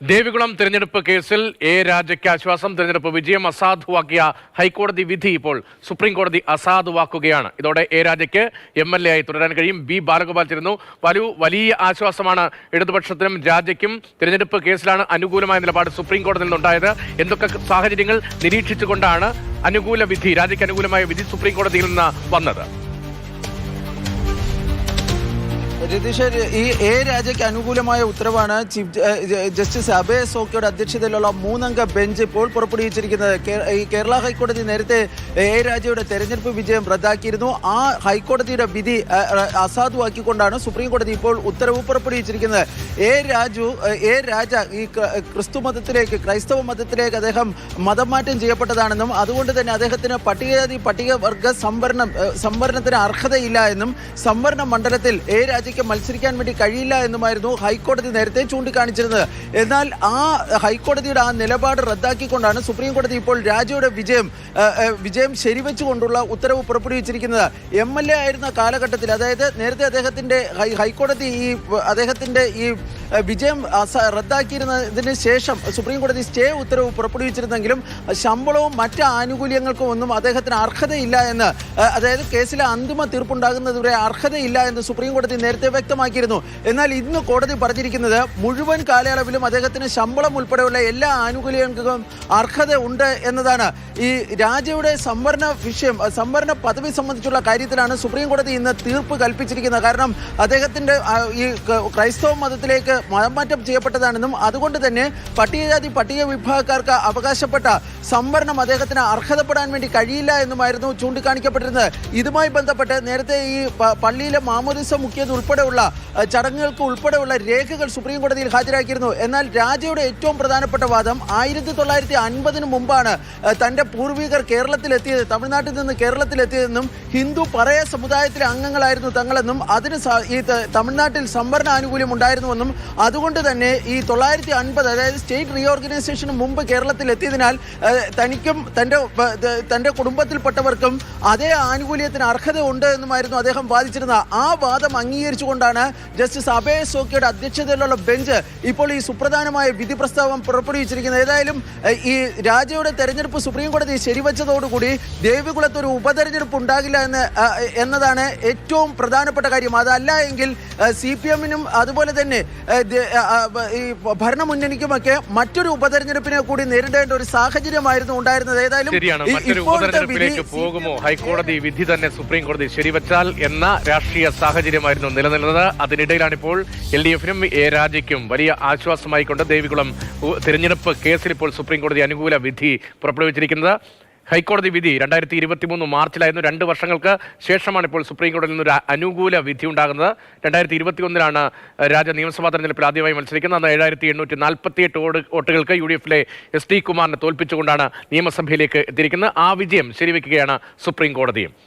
ദേവികുളം തിരഞ്ഞെടുപ്പ് കേസിൽ എ രാജയ്ക്ക് ആശ്വാസം തിരഞ്ഞെടുപ്പ് വിജയം അസാധുവാക്കിയ ഹൈക്കോടതി വിധി ഇപ്പോൾ സുപ്രീം കോടതി അസാധുവാക്കുകയാണ്. ഇതോടെ എ രാജയ്ക്ക് എം എൽ എ ആയി തുടരാൻ കഴിയും. ബി ബാലഗോപാൽ ചേരുന്നു. വലു വലിയ ആശ്വാസമാണ് ഇടതുപക്ഷത്തിനും രാജയ്ക്കും. തിരഞ്ഞെടുപ്പ് കേസിലാണ് അനുകൂലമായ നിലപാട് സുപ്രീം കോടതിയിൽ നിന്നുണ്ടായത്. എന്തൊക്കെ സാഹചര്യങ്ങൾ നിരീക്ഷിച്ചുകൊണ്ടാണ് അനുകൂല വിധി രാജയ്ക്ക് അനുകൂലമായ വിധി സുപ്രീം കോടതിയിൽ നിന്ന് വന്നത്? രതീഷ് ഈ എ രാജയ്ക്ക് അനുകൂലമായ ഉത്തരവാണ് ചീഫ് ജസ്റ്റിസ് അഭയ സോക്കിയുടെ അധ്യക്ഷതയിലുള്ള മൂന്നംഗ ബെഞ്ച് ഇപ്പോൾ പുറപ്പെടുവിച്ചിരിക്കുന്നത്. ഈ കേരള ഹൈക്കോടതി നേരത്തെ എ രാജയുടെ തെരഞ്ഞെടുപ്പ് വിജയം റദ്ദാക്കിയിരുന്നു. ആ ഹൈക്കോടതിയുടെ വിധി അസാധുവാക്കിക്കൊണ്ടാണ് സുപ്രീം കോടതി ഇപ്പോൾ ഉത്തരവ് പുറപ്പെടുവിച്ചിരിക്കുന്നത്. എ രാജു എ രാജ ഈ ക്ര- ക്രിസ്തു മതത്തിലേക്ക് ക്രൈസ്തവ മതത്തിലേക്ക് അദ്ദേഹം മതം മാറ്റം ചെയ്യപ്പെട്ടതാണെന്നും അതുകൊണ്ട് തന്നെ അദ്ദേഹത്തിന് പട്ടികജാതി പട്ടികവർഗ സംവരണം സംവരണത്തിന് അർഹതയില്ല എന്നും സംവരണ മണ്ഡലത്തിൽ എ രാജയ്ക്ക് മത്സരിക്കാൻ വേണ്ടി കഴിയില്ല എന്നുമായിരുന്നു ഹൈക്കോടതി നേരത്തെ ചൂണ്ടിക്കാണിച്ചിരുന്നത്. എന്നാൽ ആ ഹൈക്കോടതിയുടെ ആ നിലപാട് റദ്ദാക്കിക്കൊണ്ടാണ് സുപ്രീം കോടതി ഇപ്പോൾ രാജയുടെ വിജയം വിജയം ശരിവെച്ചുകൊണ്ടുള്ള ഉത്തരവ് പുറപ്പെടുവിച്ചിരിക്കുന്നത്. എം എൽ എ ആയിരുന്ന കാലഘട്ടത്തിൽ അതായത് നേരത്തെ അദ്ദേഹത്തിന്റെ ഹൈക്കോടതി ഈ അദ്ദേഹത്തിന്റെ ഈ വിജയം റദ്ദാക്കിയിരുന്നതിന് ശേഷം സുപ്രീം കോടതി സ്റ്റേ ഉത്തരവ് പുറപ്പെടുവിച്ചിരുന്നെങ്കിലും ശമ്പളവും മറ്റ് ആനുകൂല്യങ്ങൾക്കും ഒന്നും അദ്ദേഹത്തിന് അർഹതയില്ല എന്ന് അതായത് കേസിലെ അന്തിമ തീർപ്പുണ്ടാകുന്നതുവരെ അർഹതയില്ല എന്ന് സുപ്രീം കോടതി നേരത്തെ വ്യക്തമാക്കിയിരുന്നു. എന്നാൽ ഇന്ന് കോടതി പറഞ്ഞിരിക്കുന്നത് മുഴുവൻ കാലയളവിലും അദ്ദേഹത്തിന് ശമ്പളം ഉൾപ്പെടെയുള്ള എല്ലാ ആനുകൂല്യങ്ങൾക്കും അർഹത ഉണ്ട് എന്നതാണ്. ഈ രാജയുടെ സംവരണ വിഷയം സംവരണ പദവി സംബന്ധിച്ചുള്ള കാര്യത്തിലാണ് സുപ്രീം കോടതി ഇന്ന് തീർപ്പ് കൽപ്പിച്ചിരിക്കുന്നത്. കാരണം അദ്ദേഹത്തിന്റെ ഈ ക്രൈസ്തവ മതത്തിലേക്ക് മതം മാറ്റം ചെയ്യപ്പെട്ടതാണെന്നും അതുകൊണ്ട് തന്നെ പട്ടികജാതി പട്ടിക വിഭാഗക്കാർക്ക് അവകാശപ്പെട്ട സംവരണം അദ്ദേഹത്തിന് അർഹതപ്പെടാൻ വേണ്ടി കഴിയില്ല എന്നുമായിരുന്നു ചൂണ്ടിക്കാണിക്കപ്പെട്ടിരുന്നത്. ഇതുമായി ബന്ധപ്പെട്ട് നേരത്തെ ഈ പള്ളിയിലെ മാമോദിസ മുഖ്യത് ഉൾപ്പെടെയുള്ള ചടങ്ങുകൾക്ക് ഉൾപ്പെടെയുള്ള രേഖകൾ സുപ്രീം കോടതിയിൽ ഹാജരാക്കിയിരുന്നു. എന്നാൽ രാജയുടെ ഏറ്റവും പ്രധാനപ്പെട്ട വാദം ആയിരത്തി തൊള്ളായിരത്തി അൻപതിന് മുമ്പാണ് തന്റെ പൂർവികർ കേരളത്തിലെത്തിയത് തമിഴ്നാട്ടിൽ നിന്ന് കേരളത്തിലെത്തിയതെന്നും ഹിന്ദു പറയ സമുദായത്തിലെ അംഗങ്ങളായിരുന്നു തങ്ങളെന്നും അതിന് ഈ തമിഴ്നാട്ടിൽ സംവരണ ആനുകൂല്യം ഉണ്ടായിരുന്നുവെന്നും അതുകൊണ്ട് തന്നെ ഈ തൊള്ളായിരത്തി അൻപത് അതായത് സ്റ്റേറ്റ് റീഓർഗനൈസേഷന് മുമ്പ് കേരളത്തിൽ എത്തിയതിനാൽ തനിക്കും തന്റെ തന്റെ കുടുംബത്തിൽപ്പെട്ടവർക്കും അതേ ആനുകൂല്യത്തിന് അർഹത ഉണ്ട് എന്നുമായിരുന്നു അദ്ദേഹം വാദിച്ചിരുന്ന. ആ വാദം അംഗീകരിച്ചുകൊണ്ടാണ് ജസ്റ്റിസ് അഭയ സോക്കിയുടെ അധ്യക്ഷതയിലുള്ള ബെഞ്ച് ഇപ്പോൾ ഈ സുപ്രധാനമായ വിധി പ്രസ്താവം പുറപ്പെടുവിച്ചിരിക്കുന്നത്. ഏതായാലും ഈ രാജയുടെ തെരഞ്ഞെടുപ്പ് സുപ്രീം കോടതി ശരിവച്ചതോടുകൂടി ദേവികുളത്ത് ഒരു ഉപതെരഞ്ഞെടുപ്പ് ഉണ്ടാകില്ല എന്ന് എന്നതാണ് ഏറ്റവും പ്രധാനപ്പെട്ട കാര്യം. അതല്ല എങ്കിൽ സി പി എമ്മിനും അതുപോലെ തന്നെ ഈ ഭരണമുന്നണിക്കുമൊക്കെ മറ്റൊരു ഉപതെരഞ്ഞെടുപ്പിനെ കൂടി നേരിടേണ്ട ഒരു സാഹചര്യമായിരുന്നു ഉണ്ടായിരുന്നത്. ഏതായാലും ഉപതെരഞ്ഞെടുപ്പിലേക്ക് പോകുമോ? ഹൈക്കോടതി വിധി തന്നെ സുപ്രീം കോടതി ശരിവച്ചാൽ എന്ന രാഷ്ട്രീയ സാഹചര്യമായിരുന്നു നിലനിന്നത്. അതിനിടയിലാണ് ഇപ്പോൾ എൽ ഡി എഫിനും എ രാജയ്ക്കും വലിയ ആശ്വാസമായിക്കൊണ്ട് ദേവികുളം തിരഞ്ഞെടുപ്പ് കേസിൽ ഇപ്പോൾ സുപ്രീം കോടതി അനുകൂല വിധി പുറപ്പെടുവിച്ചിരിക്കുന്നത്. ഹൈക്കോടതി വിധി രണ്ടായിരത്തി ഇരുപത്തി മൂന്ന് മാർച്ചിലായിരുന്നു. രണ്ട് വർഷങ്ങൾക്ക് ശേഷമാണ് ഇപ്പോൾ സുപ്രീം കോടതിയിൽ നിന്നൊരു അനുകൂല വിധി ഉണ്ടാകുന്നത്. രണ്ടായിരത്തി ഇരുപത്തി ഒന്നിലാണ് രാജ നിയമസഭാ തെരഞ്ഞെടുപ്പിൽ ആദ്യമായി മത്സരിക്കുന്നത്. അന്ന് ഏഴായിരത്തി എണ്ണൂറ്റി നാൽപ്പത്തിയെട്ട് വോട്ടുകൾക്ക് യു ഡി എഫിലെ എസ് ടി കുമാറിനെ തോൽപ്പിച്ചുകൊണ്ടാണ് നിയമസഭയിലേക്ക് എത്തിയിരിക്കുന്നത്. ആ വിജയം ശരിവെക്കുകയാണ് സുപ്രീം കോടതിയും